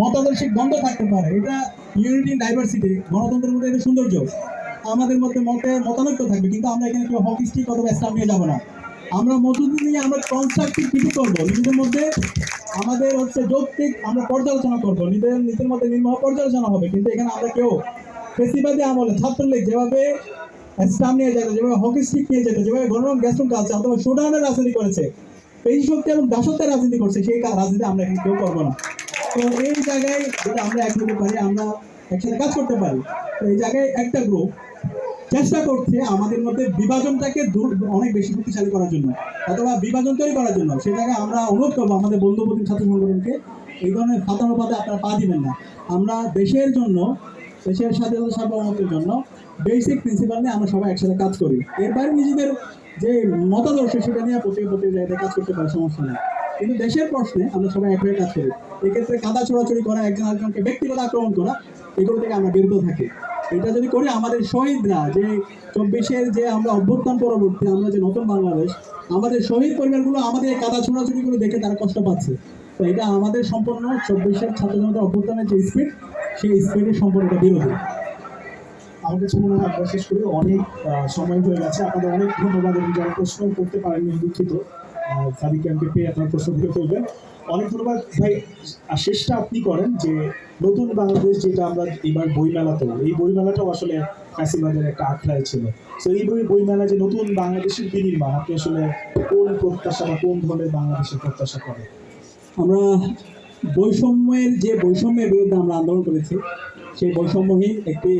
মতাদর্শিক দ্বন্দ্ব থাকতে পারে। এটা ইউনিটি ডাইভার্সিটি গণতন্ত্রের মধ্যে এটা সৌন্দর্য। আমাদের মধ্যে মতে মতানৈক্য থাকবে, কিন্তু আমরা এখানে কেউ হকি স্টিক অথবা স্টাম্প নিয়ে যাব না। আমরা মজুদি নিয়ে আমরা কনস্ট্রাকটিভ কিছু করব। নিজেদের মধ্যে আমাদের হচ্ছে যৌক্তিক আমরা পর্যালোচনা করব। নিজেদের নিজের মধ্যে নির্মহ পর্যালোচনা হবে। কিন্তু এখানে আমরা কেউ ফেসিবাদী আমলে ছাত্রলীগ যেভাবে স্টাম্প নিয়ে যেত, যেভাবে হকি স্টিক নিয়ে যেত, যেভাবে গণরম গ্যাসন কালচার অথবা শোডাউনের রাজনীতি করেছে পেশি শক্তি এবং দাসত্বের রাজনীতি করছে, সেই রাজনীতি আমরা এখানে কেউ করব না। তো এই জায়গায় যদি আমরা এক হতে পারি, আমরা একসাথে কাজ করতে পারি। তো এই জায়গায় একটা গ্রুপ চেষ্টা করছে আমাদের মধ্যে বিভাজনটাকে দূর, অনেক বেশি শক্তিশালী করার জন্য, অথবা বিভাজন তৈরি করার জন্য। সেই জায়গায় আমরা অনুরোধ করব আমাদের বন্ধু প্রতিম ছাত্র সংগঠনকে, এই ধরনের ফাতানুপাতে আপনারা পা দিবেন না। আমরা দেশের জন্য, দেশের স্বাধীনতা সার্বভৌমত্বের জন্য বেসিক প্রিন্সিপাল নিয়ে আমরা সবাই একসাথে কাজ করি। এর বাইরে নিজেদের যে মতাদর্শ, সেটা নিয়ে প্রতি প্রতি জায়গায় কাজ করতে পারে, সমস্যা নেই। কিন্তু দেশের প্রশ্নে আমরা সবাই এক হয়ে কাজ করি। এক্ষেত্রে কাদা ছোড়াছড়ি করা একজন আরেকজনকে ব্যক্তিগত আক্রমণ করা, এগুলো থেকে আমরা বিরত থাকি। এটা যদি করি, আমাদের শহীদরা যে চব্বিশের যে আমরা অভ্যুত্থান পরবর্তী, আমরা যে নতুন বাংলাদেশ, আমাদের শহীদ পরিবারগুলো আমাদের কাদা ছোড়াছড়িগুলো দেখে তারা কষ্ট পাচ্ছে। তো এটা আমাদের সম্পূর্ণ চব্বিশের ছাত্র জনতা অভ্যুত্থানের যে স্পিড, সেই স্পিডের সম্পূর্ণ এটা বিরোধী। আমার কাছে মনে হয় আমরা শেষ করে। অনেক সময় হয়ে গেছে। আপনাদের অনেক ধন্যবাদ। এবং যারা প্রশ্ন করতে পারেননি, দুঃখিত। সাদিক ক্যাম্পে আপনার প্রশ্ন করে ফেলবেন। অনেক ধন্যবাদ। ভাই, আর শেষটা আপনি করেন যে নতুন বাংলাদেশ যেটা আমরা এবার বইমেলাতে এই বইমেলাটাও আসলে ফ্যাসিবাদের একটা আখড়ায় ছিল। তো এই বই বইমেলা যে নতুন বাংলাদেশের বিনির্মাণ, আপনি আসলে কোন প্রত্যাশা বা কোন ধরনের বাংলাদেশের প্রত্যাশা করেন? আমরা বৈষম্যের যে বৈষম্যের বিরুদ্ধে আমরা আন্দোলন করেছি, সেই বৈষম্যহীন একটি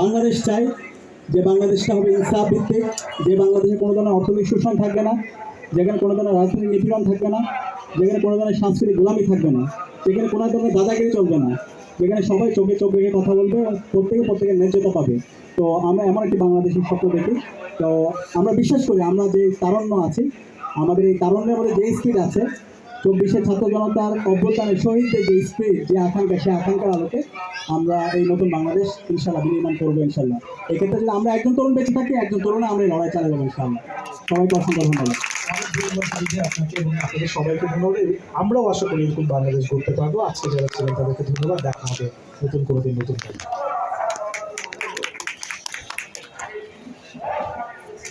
বাংলাদেশ চাই। যে বাংলাদেশটা হবে ইনসাফ ভিত্তিক, যে বাংলাদেশে কোনো ধরনের অর্থনৈতিক শোষণ থাকবে না যেখানে কোনো ধরনের রাজনৈতিক নিপীড়ন থাকবে না, যেখানে কোনো ধরনের সাংস্কৃতিক গোলামি থাকবে না, যেখানে কোনো ধরনের দাদাগিরি চলবে না, যেখানে সবাই চোখে চোখ রেখে কথা বলবে, প্রত্যেকে প্রত্যেকের ন্যায্যতা পাবে। তো আমরা এমন একটি বাংলাদেশের স্বপ্ন দেখি। তো আমরা বিশ্বাস করি আমরা যে তারণ্য আছি, আমাদের এই তারণ্যের মধ্যে যে স্কিল আছে চব্বিশের ছাত্র জনতার অভ্যুত্থানের শহীদদের যে স্পিরিট যে আকাঙ্ক্ষা, সেই আকাঙ্ক্ষার আলোকে আমরা এই নতুন বাংলাদেশ ইনশাল্লাহ বিনির্মাণ করব ইনশাল্লাহ এক্ষেত্রে যদি আমরা একজন তরুণ বেঁচে থাকি, একজন তরুণে আমরা লড়াই চালিয়ে যাব ইনশাল্লাহ সবাইকে অসংখ্য ধন্যবাদ। আপনাকে সবাইকে ধন্যবাদ। আমরাও আশা করি এরকম বাংলাদেশ গড়তে পারব। আজকে যারা ছিলেন তাদেরকে ধন্যবাদ। দেখা হবে নতুন কোনো দিন, নতুন